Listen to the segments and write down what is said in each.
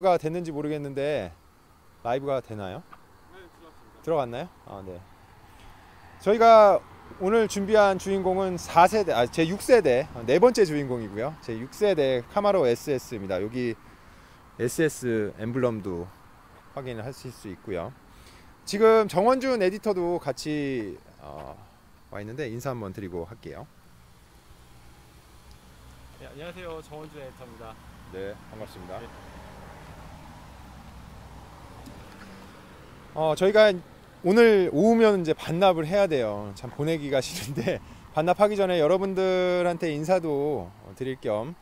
가 됐는지 모르겠는데 라이브가 되나요? 네, 들어왔습니다. 들어갔나요? 아, 네. 저희가 오늘 준비한 주인공은 4세대, 아, 제 6세대, 네 번째 주인공이고요. 제 6세대 카마로 SS입니다. 여기 SS 엠블럼도 확인을 하실 수 있고요. 지금 정원준 에디터도 같이 어, 와 있는데 인사 한번 드리고 할게요. 네, 안녕하세요. 정원준 에디터입니다. 네, 반갑습니다. 네. 어, 저희가 오늘 오후면 이제 반납을 해야 돼요. 참 보내기가 싫은데 반납하기 전에 여러분들한테 인사도 어, 드릴 겸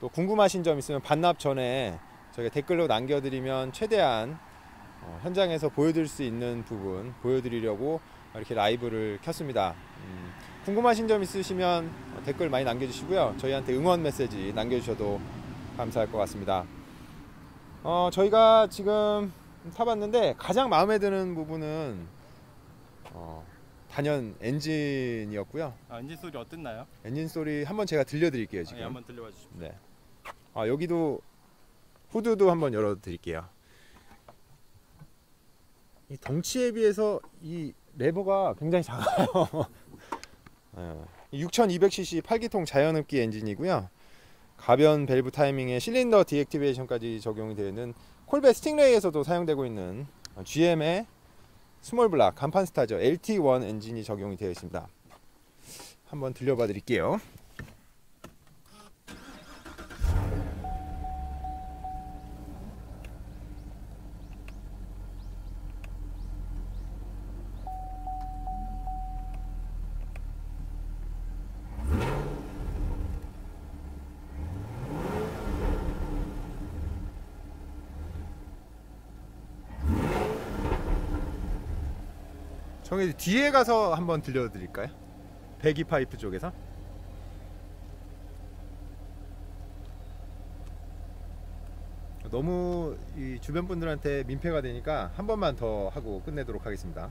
또 궁금하신 점 있으면 반납 전에 저희가 댓글로 남겨드리면 최대한 어, 현장에서 보여드릴 수 있는 부분 보여드리려고 이렇게 라이브를 켰습니다. 음, 궁금하신 점 있으시면 어, 댓글 많이 남겨주시고요. 저희한테 응원 메시지 남겨주셔도 감사할 것 같습니다. 어, 저희가 지금 타봤는데 가장 마음에 드는 부분은 어, 단연 엔진이었고요. 아, 엔진 소리 어땠나요? 엔진 소리 한번 제가 들려드릴게요 아, 지금. 예, 한번 들려봐 주십시오. 네. 아 여기도 후드도 한번 열어드릴게요. 이 덩치에 비해서 이 레버가 굉장히 작아요. 어, 6200cc 8기통 자연흡기 엔진이고요. 가변 밸브 타이밍에 실린더 디액티베이션까지 적용이 되어 있는 콜베 스팅레이에서도 사용되고 있는 GM의 스몰 블락 간판 스타저 LT1 엔진이 적용이 되어 있습니다. 한번 들려봐 드릴게요. 저기 뒤에 가서 한번 들려드릴까요? 배기 파이프 쪽에서 너무 이 주변 분들한테 민폐가 되니까 한 번만 더 하고 끝내도록 하겠습니다.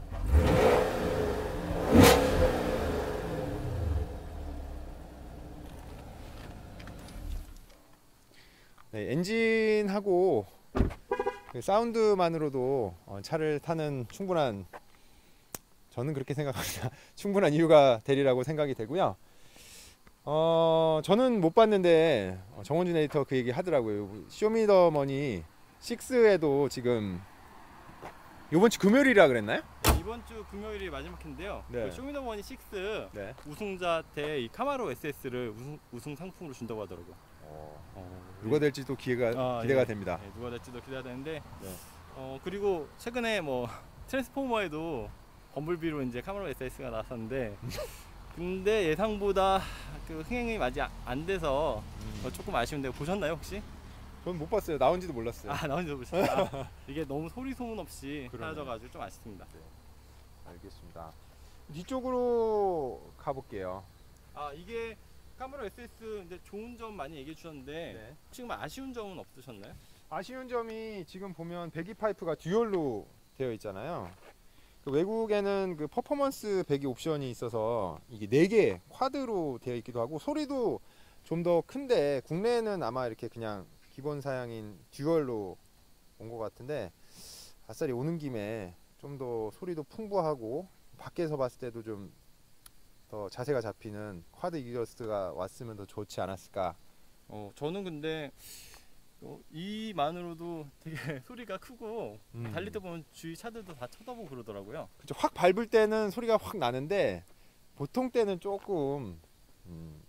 네, 엔진하고 그 사운드만으로도 어, 차를 타는 충분한 저는 그렇게 생각합니다. 충분한 이유가 되리라고 생각이 되고요. 어, 저는 못 봤는데 어, 정원준 에디터 그 얘기 하더라고요. 쇼미더머니 6에도 지금 요번 주 금요일이라 그랬나요? 네, 이번 주 금요일이 마지막 회인데요. 네. 그 쇼미더머니 6 네. 우승자한테 이 카마로 SS를 우승, 우승 상품으로 준다고 하더라고요. 어, 누가 될지도 기회가 아, 기대가 예. 됩니다. 네, 누가 될지도 기대가 되는데 네. 어, 그리고 최근에 뭐 트랜스포머에도 범블비로 이제 카마로 SS가 나왔었는데 근데 예상보다 그 흥행이 아직 안 돼서 어, 조금 아쉬운데 보셨나요 혹시? 저는 못 봤어요. 나온지도 몰랐어요. 아 나온지 보셨다. 이게 너무 소리 소문 없이 그러네. 사라져가지고 좀 아쉽습니다. 알겠습니다. 뒤쪽으로 가볼게요. 아 이게 카메라 SS 이제 좋은 점 많이 얘기해 주셨는데 네. 지금 아쉬운 점은 없으셨나요? 아쉬운 점이 지금 보면 배기 파이프가 듀얼로 되어 있잖아요. 그 외국에는 그 퍼포먼스 배기 옵션이 있어서 이게 4개 쿼드로 되어 있기도 하고 소리도 좀 더 큰데 국내에는 아마 이렇게 그냥 기본 사양인 듀얼로 온 것 같은데 아싸리 오는 김에 좀 더 소리도 풍부하고 밖에서 봤을 때도 좀 더 자세가 잡히는 쿼드 이저스트가 왔으면 더 좋지 않았을까? 어 저는 근데 어, 이만으로도 되게 소리가 크고 음. 달릴 때 보면 주위 차들도 다 쳐다보고 그러더라고요. 그쵸, 확 밟을 때는 소리가 확 나는데 보통 때는 조금 음,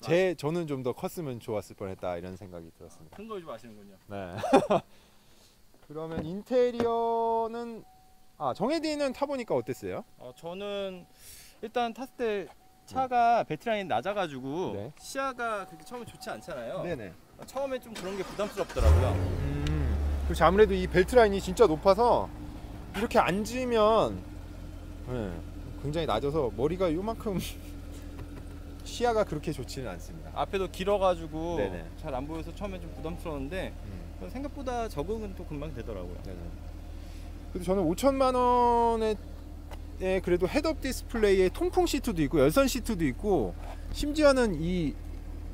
제 저는 좀 더 컸으면 좋았을 뻔했다 이런 생각이 들었습니다. 큰거좀 아시는군요. 네. 그러면 인테리어는 아 정혜디는 타보니까 어땠어요? 어 저는 일단 탔을 때 차가 배트라인이 낮아가지고 네. 시야가 그렇게 처음에 좋지 않잖아요. 네네. 어, 처음에 좀 그런 게 부담스럽더라고요. 음, 그렇지 아무래도 이 벨트 라인이 진짜 높아서 이렇게 앉으면 네, 굉장히 낮아서 머리가 요만큼 시야가 그렇게 좋지는 않습니다. 앞에도 길어가지고. 잘 안 보여서 처음에 좀 부담스러웠는데 음. 생각보다 적응은 또 금방 되더라고요. 네네. 그래도 저는 5천만 원에 에 그래도 헤드업 디스플레이에 통풍 시트도 있고 열선 시트도 있고 심지어는 이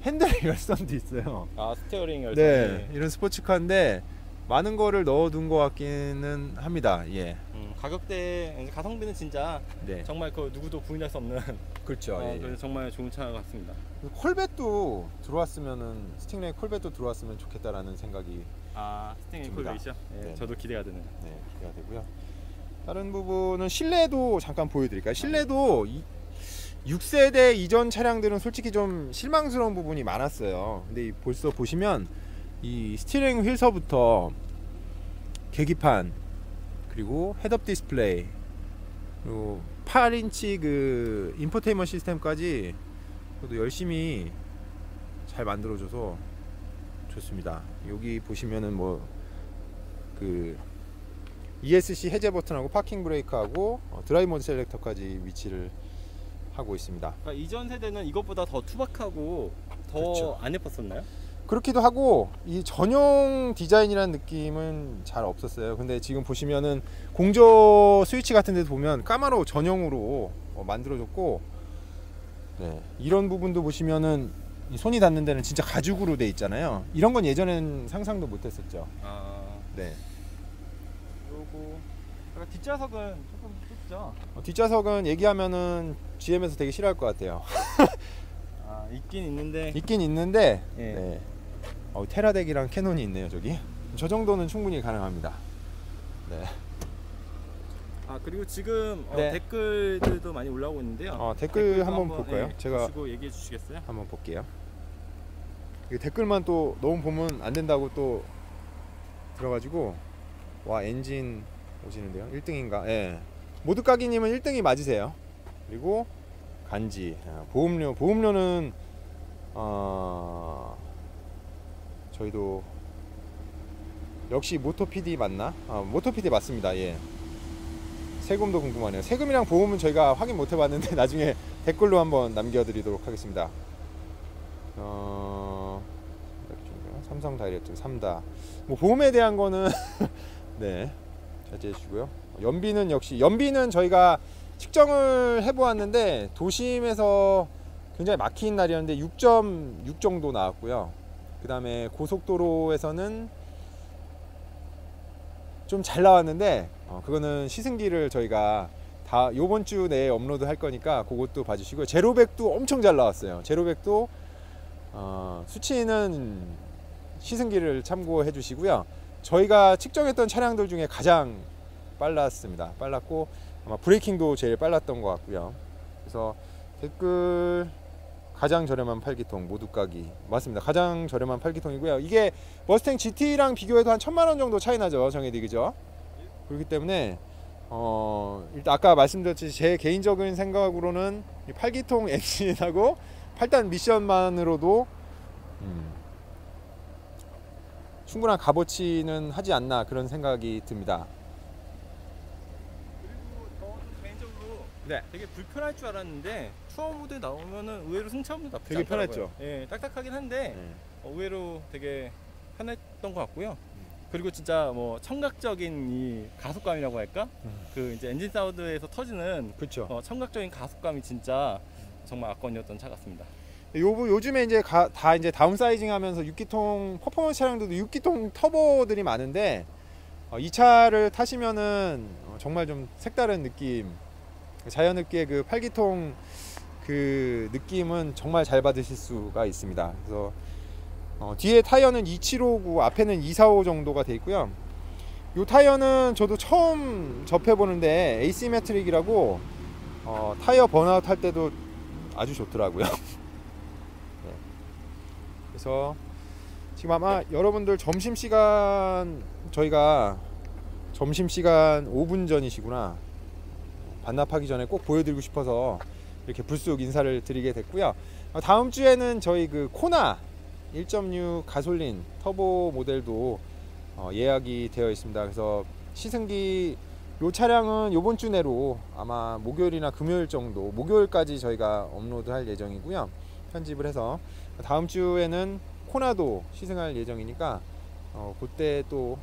핸들 열선도 있어요. 아 스티어링 열선. 네, 이런 스포츠카인데 많은 거를 넣어둔 것 같기는 합니다. 예. 음, 가격대 가성비는 진짜 네. 정말 그 누구도 부인할 수 없는 그렇죠. 어, 예, 예. 정말 좋은 차 같습니다. 콜벳도 들어왔으면은 스팅레이 콜벳도 들어왔으면 좋겠다라는 생각이 아 스팅이 듭니다. 콜베이죠? 예, 네. 저도 기대가 되네요. 네, 기대가 되고요. 다른 부분은 실내도 잠깐 보여드릴까요? 실내도 이, 6세대 이전 차량들은 솔직히 좀 실망스러운 부분이 많았어요. 근데 이 벌써 보시면 이 스티링 휠서부터 계기판 그리고 헤드업 디스플레이 그리고 8인치 그 인포테인먼트 시스템까지 저도 열심히 잘 만들어줘서 좋습니다. 여기 보시면은 뭐 그 ESC 해제 버튼하고 파킹 브레이크하고 어, 드라이브 모드 셀렉터까지 위치를 하고 있습니다. 그러니까 이전 세대는 이것보다 더 투박하고 더 그렇죠. 안 예뻤었나요? 그렇기도 하고 이 전용 디자인이라는 느낌은 잘 없었어요. 근데 지금 보시면은 공조 스위치 같은 데도 보면 까마로 전용으로 어, 만들어졌고 네, 이런 부분도 보시면은 이 손이 닿는 데는 진짜 가죽으로 돼 있잖아요. 이런 건 예전엔 상상도 못 했었죠. 아 네. 요거 약간 뒷좌석은 조금 좁죠? 어, 뒷좌석은 얘기하면은 GM에서 되게 싫어할 것 같아요. 아 있긴 있는데 있긴 있는데 예. 네. 어, 테라덱이랑 캐논이 있네요 저기. 저 정도는 충분히 가능합니다. 네. 아 그리고 지금 어, 네. 댓글들도 많이 올라오고 있는데요. 어, 댓글 댓글도 한번 볼까요? 예, 제가 보시고 얘기해 주시겠어요? 한번 볼게요. 이 댓글만 또 너무 보면 안 된다고 또 들어가지고 와 엔진 오시는데요. 1등인가? 예. 모두 까기님은 1등이 맞으세요. 그리고 간지 아, 보험료 보험료는 어 저희도 역시 모토 PD 맞나? 아, 모토 PD 맞습니다. 예. 세금도 궁금하네요. 세금이랑 보험은 저희가 확인 못 해봤는데 나중에 댓글로 한번 남겨드리도록 하겠습니다. 어, 삼성 다이렉트 3다. 뭐 보험에 대한 거는 네 자제해 주시고요. 연비는 역시 연비는 저희가 측정을 해보았는데 도심에서 굉장히 막힌 날이었는데 6.6 정도 나왔고요. 그 다음에 고속도로에서는 좀 잘 나왔는데 어, 그거는 시승기를 저희가 다 요번 주 내에 업로드 할 거니까 그것도 봐주시고요. 제로백도 엄청 잘 나왔어요. 제로백도 어, 수치는 시승기를 참고해 주시고요. 저희가 측정했던 차량들 중에 가장 빨랐습니다. 빨랐고 아마 브레이킹도 제일 빨랐던 것 같고요. 그래서 댓글 가장 저렴한 8기통 모두 까기 맞습니다. 가장 저렴한 8기통이고요. 이게 머스탱 GT랑 비교해도 한 천만 원 정도 차이 나죠. 정해디 그죠? 그렇기 때문에 어 일단 아까 말씀드렸듯이 제 개인적인 생각으로는 이 8기통 엔진하고 8단 미션만으로도 음, 충분한 값어치는 하지 않나 그런 생각이 듭니다. 그리고 저도 개인적으로 네. 되게 불편할 줄 알았는데 투어 모드 나오면은 의외로 승차감도 나쁘지 되게 않더라고요. 편했죠. 예, 딱딱하긴 한데 네. 어, 의외로 되게 편했던 것 같고요. 그리고 진짜 뭐 청각적인 이 가속감이라고 할까? 음. 그 이제 엔진 사운드에서 터지는 그렇죠. 어, 청각적인 가속감이 진짜 정말 압권이었던 차 같습니다. 요 요즘에 이제 가, 다 이제 다운사이징 하면서 6기통 퍼포먼스 차량들도 6기통 터보들이 많은데 어, 이 차를 타시면은 어, 정말 좀 색다른 느낌 자연스럽게 그 8기통 그 느낌은 정말 잘 받으실 수가 있습니다. 그래서 어, 뒤에 타이어는 2759 앞에는 245 정도가 돼 있고요. 요 타이어는 저도 처음 접해 보는데 에이시메트릭이라고 어, 타이어 번아웃 할 때도 아주 좋더라고요. 그래서 지금 아마 여러분들 점심 시간 저희가 점심 시간 5분 전이시구나 반납하기 전에 꼭 보여드리고 싶어서 이렇게 불쑥 인사를 드리게 됐고요. 어, 다음 주에는 저희 그 코나 1.6 가솔린 터보 모델도 어, 예약이 되어 있습니다. 그래서 시승기 요 차량은 요번 주 내로 아마 목요일이나 금요일 정도 목요일까지 저희가 업로드할 예정이고요. 편집을 해서 다음 주에는 코나도 시승할 예정이니까 어, 그때 또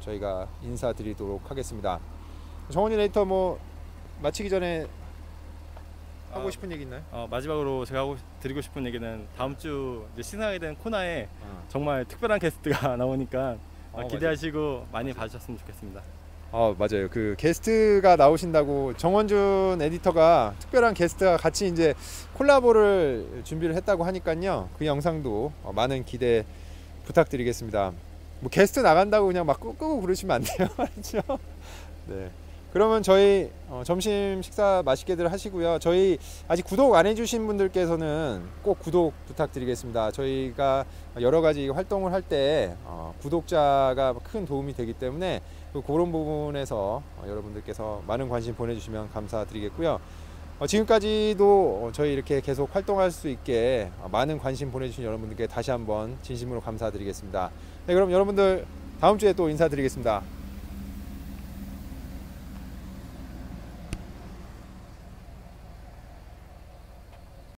저희가 인사드리도록 하겠습니다. 정원이 레이터 뭐 마치기 전에 하고 아, 싶은 얘기 있나요? 어, 마지막으로 제가 하고 드리고 싶은 얘기는 다음 주 이제 시상하게 된 코나에 어. 정말 특별한 게스트가 나오니까 어, 어, 기대하시고 많이 봐주셨으면 좋겠습니다. 아 맞아요. 그 게스트가 나오신다고 정원준 에디터가 특별한 게스트가 같이 이제 콜라보를 준비를 했다고 하니까요. 그 영상도 어, 많은 기대 부탁드리겠습니다. 뭐 게스트 나간다고 그냥 막 끄고 그러시면 안 돼요. 알죠? 네. 그러면 저희 어, 점심 식사 맛있게들 하시고요. 저희 아직 구독 안 해주신 분들께서는 꼭 구독 부탁드리겠습니다. 저희가 여러 가지 활동을 할때 어, 구독자가 큰 도움이 되기 때문에 그 그런 부분에서 어, 여러분들께서 많은 관심 보내주시면 감사드리겠고요. 어, 지금까지도 어, 저희 이렇게 계속 활동할 수 있게 어, 많은 관심 보내주신 여러분들께 다시 한번 진심으로 감사드리겠습니다. 네, 그럼 여러분들 다음 주에 또 인사드리겠습니다.